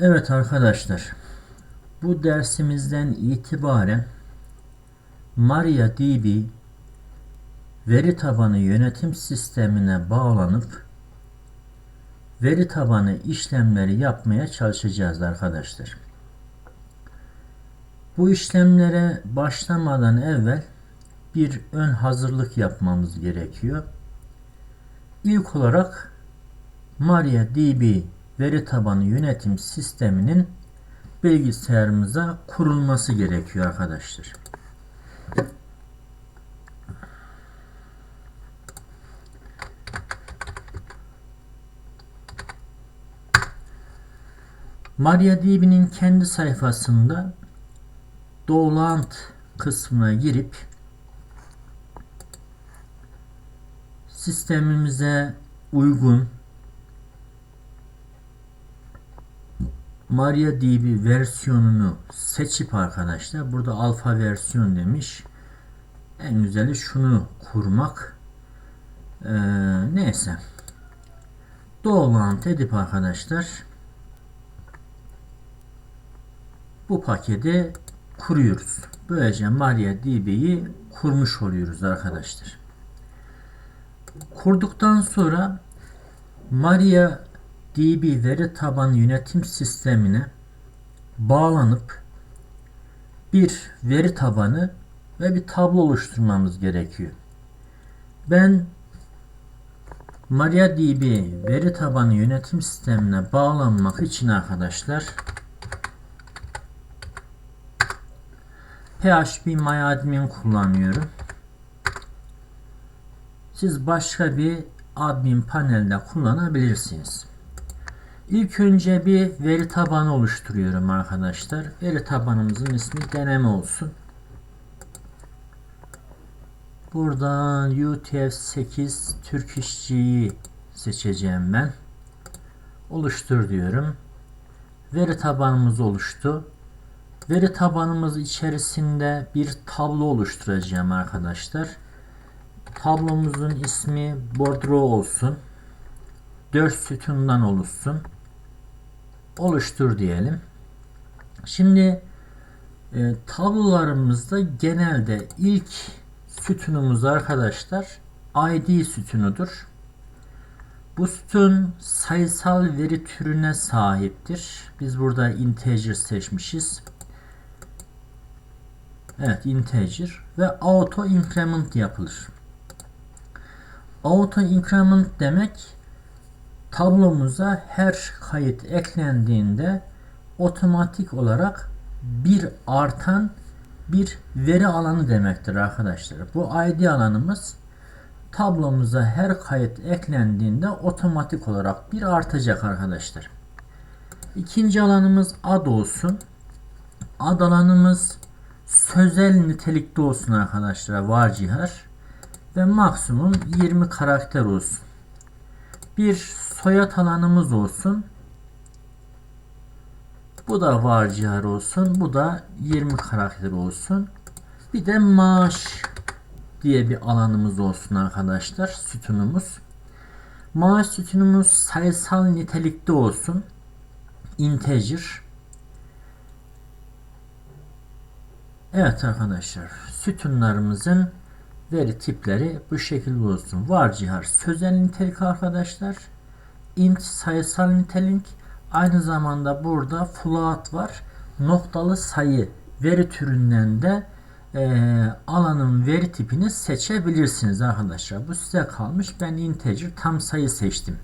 Evet arkadaşlar, bu dersimizden itibaren MariaDB veri tabanı yönetim sistemine bağlanıp veri tabanı işlemleri yapmaya çalışacağız arkadaşlar. Bu işlemlere başlamadan evvel bir ön hazırlık yapmamız gerekiyor. İlk olarak MariaDB veri tabanı yönetim sisteminin bilgisayarımıza kurulması gerekiyor arkadaşlar. MariaDB'nin kendi sayfasında Dolant kısmına girip sistemimize uygun MariaDB versiyonunu seçip arkadaşlar burada alfa versiyon demiş. En güzeli şunu kurmak. Ee, neyse. Dolant edip arkadaşlar bu paketi kuruyoruz. Böylece MariaDB'yi kurmuş oluyoruz arkadaşlar. Kurduktan sonra Maria DB veri tabanı yönetim sistemine bağlanıp bir veri tabanı ve bir tablo oluşturmamız gerekiyor. Ben MariaDB veri tabanı yönetim sistemine bağlanmak için arkadaşlar PHP MyAdmin kullanıyorum. Siz başka bir admin panelde kullanabilirsiniz. İlk önce bir veri tabanı oluşturuyorum arkadaşlar. Veri tabanımızın ismi deneme olsun. Buradan UTF-8 Turkish seçeceğim ben. Oluştur diyorum. Veri tabanımız oluştu. Veri tabanımız içerisinde bir tablo oluşturacağım arkadaşlar. Tablomuzun ismi Bordro olsun. 4 sütundan oluşsun oluştur diyelim. Şimdi e, tablolarımızda genelde ilk sütunumuz arkadaşlar ID sütunudur. Bu sütun sayısal veri türüne sahiptir. Biz burada integer seçmişiz. Evet integer ve auto increment yapılır. Auto increment demek tablomuza her kayıt eklendiğinde otomatik olarak bir artan bir veri alanı demektir arkadaşlar. Bu ID alanımız tablomuza her kayıt eklendiğinde otomatik olarak bir artacak arkadaşlar. İkinci alanımız ad olsun. Ad alanımız sözel nitelikte olsun arkadaşlar var cihar ve maksimum 20 karakter olsun. Bir soyad alanımız olsun. Bu da var cihar olsun. Bu da 20 karakter olsun. Bir de maaş diye bir alanımız olsun arkadaşlar. Sütunumuz. Maaş sütunumuz sayısal nitelikte olsun. Integer. Evet arkadaşlar. Sütunlarımızın veri tipleri bu şekilde olsun. Var cihar sözel nitelik arkadaşlar int sayısal nitelik aynı zamanda burada float var. Noktalı sayı veri türünden de e, alanın veri tipini seçebilirsiniz arkadaşlar. Bu size kalmış. Ben integer tam sayı seçtim.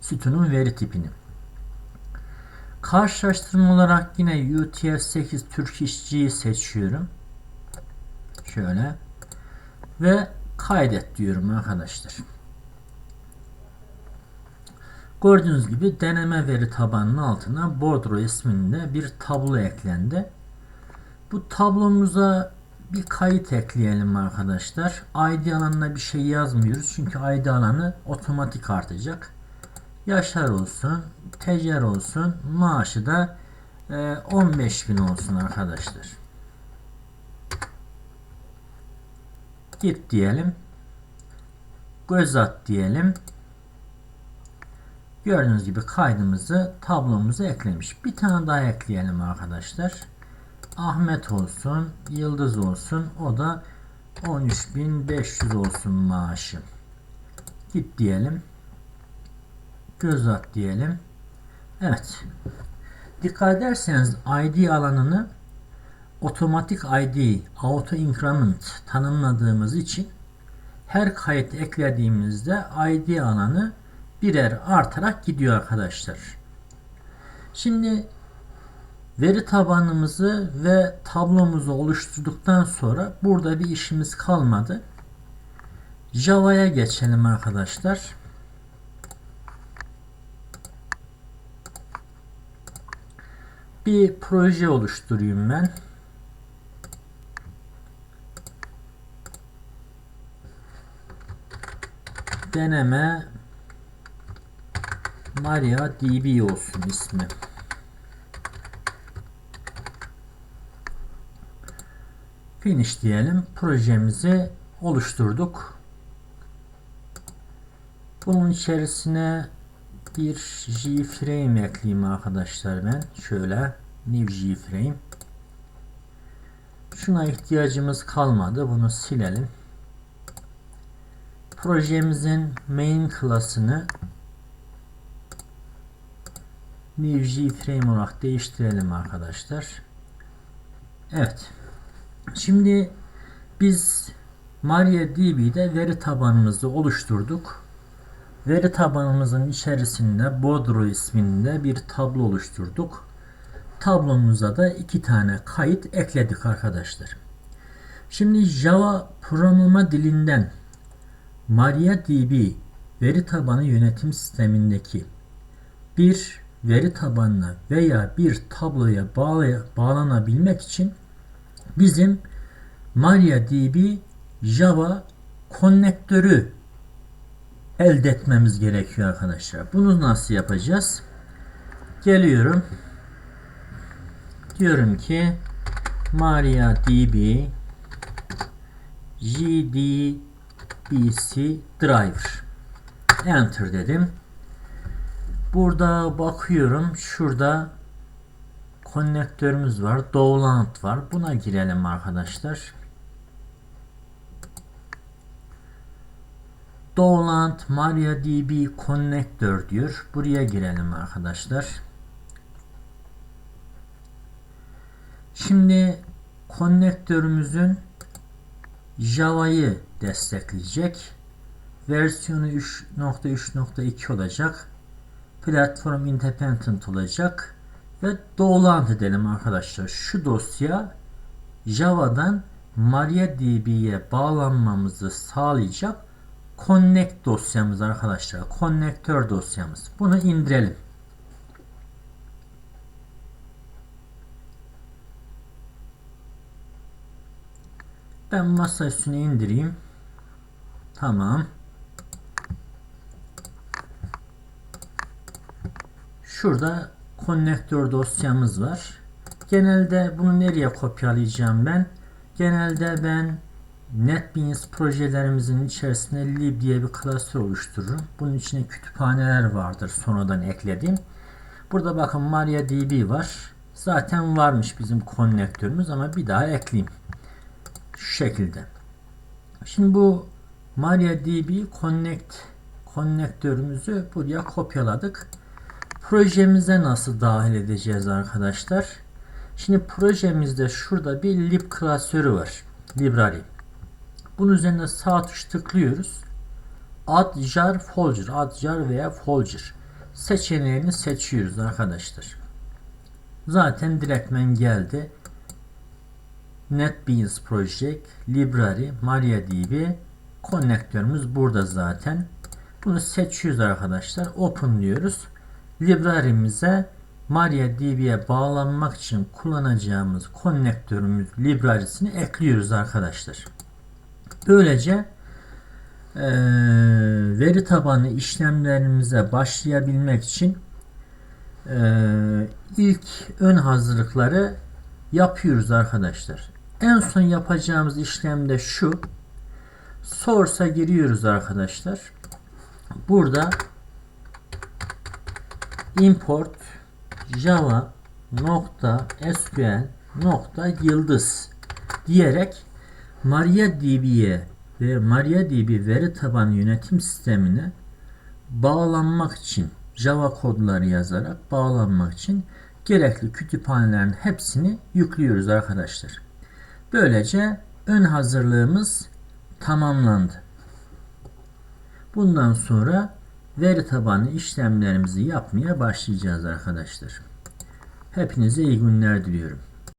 Sütunun veri tipini. Karşılaştırma olarak yine UTF-8 Turkish seçiyorum. Şöyle. Ve kaydet diyorum arkadaşlar. Gördüğünüz gibi deneme veri tabanının altına Bordro isminde bir tablo eklendi. Bu tablomuza bir kayıt ekleyelim arkadaşlar. ID alanına bir şey yazmıyoruz. Çünkü ID alanı otomatik artacak. Yaşar olsun, tecer olsun, maaşı da 15.000 e, olsun arkadaşlar. Git diyelim. Göz at diyelim. Gördüğünüz gibi kaydımızı tablomuza eklemiş. Bir tane daha ekleyelim arkadaşlar. Ahmet olsun, Yıldız olsun. O da 13.500 olsun maaşı. Git diyelim. Göz at diyelim. Evet. Dikkat ederseniz ID alanını otomatik ID, auto increment tanımladığımız için her kayıt eklediğimizde ID alanı birer artarak gidiyor arkadaşlar. Şimdi veri tabanımızı ve tablomuzu oluşturduktan sonra burada bir işimiz kalmadı. Java'ya geçelim arkadaşlar. Bir proje oluşturayım ben. Deneme Maria DB olsun ismi. Finish diyelim. Projemizi oluşturduk. Bunun içerisine bir J-frame ekleyeyim arkadaşlar ben. Şöyle new J-frame. Şuna ihtiyacımız kalmadı. Bunu silelim. Projemizin main klasını new J-frame olarak değiştirelim arkadaşlar. Evet. Şimdi biz MariaDB'de veri tabanımızı oluşturduk. Veri tabanımızın içerisinde Bodro isminde bir tablo oluşturduk. Tablomuza da iki tane kayıt ekledik arkadaşlar. Şimdi Java programlama dilinden MariaDB veri tabanı yönetim sistemindeki bir veri tabanına veya bir tabloya bağlanabilmek için bizim MariaDB Java konnektörü elde etmemiz gerekiyor arkadaşlar. Bunu nasıl yapacağız? Geliyorum. Diyorum ki MariaDB JDBC driver enter dedim. Burada bakıyorum. Şurada konnektörümüz var. Dowland var. Buna girelim arkadaşlar. Dowland MariaDB konnektör diyor. Buraya girelim arkadaşlar. Şimdi konnektörümüzün Java'yı destekleyecek. Versiyonu 3.3.2 olacak. Platform independent olacak. Ve download edelim arkadaşlar. Şu dosya Java'dan MariaDB'ye bağlanmamızı sağlayacak connect dosyamız arkadaşlar. Konnektör dosyamız. Bunu indirelim. Ben masa üstüne indireyim. Tamam. Şurada konnektör dosyamız var. Genelde bunu nereye kopyalayacağım ben? Genelde ben NetBeans projelerimizin içerisinde lib diye bir klasör oluştururum. Bunun içine kütüphaneler vardır sonradan eklediğim. Burada bakın MariaDB var. Zaten varmış bizim konnektörümüz ama bir daha ekleyeyim. Şu şekilde. Şimdi bu MariaDB Connect konnektörümüzü buraya kopyaladık. Projemize nasıl dahil edeceğiz arkadaşlar? Şimdi projemizde şurada bir lib klasörü var. Library. Bunun üzerine sağ tuş tıklıyoruz. Add jar folder, add jar veya folder seçeneğini seçiyoruz arkadaşlar. Zaten direktmen geldi. NetBeans Project, Library, MariaDB konnektörümüz burada zaten. Bunu seçiyoruz arkadaşlar. Open diyoruz. Library'mize MariaDB'ye bağlanmak için kullanacağımız konnektörümüz library'sini ekliyoruz arkadaşlar. Böylece e, veri tabanı işlemlerimize başlayabilmek için e, ilk ön hazırlıkları yapıyoruz arkadaşlar. En son yapacağımız işlem de şu. Source'a giriyoruz arkadaşlar. Burada import java nokta sql nokta yıldız diyerek MariaDB'ye ve MariaDB veri tabanı yönetim sistemine bağlanmak için Java kodları yazarak bağlanmak için gerekli kütüphanelerin hepsini yüklüyoruz arkadaşlar. Böylece ön hazırlığımız tamamlandı. Bundan sonra veri tabanı işlemlerimizi yapmaya başlayacağız arkadaşlar. Hepinize iyi günler diliyorum.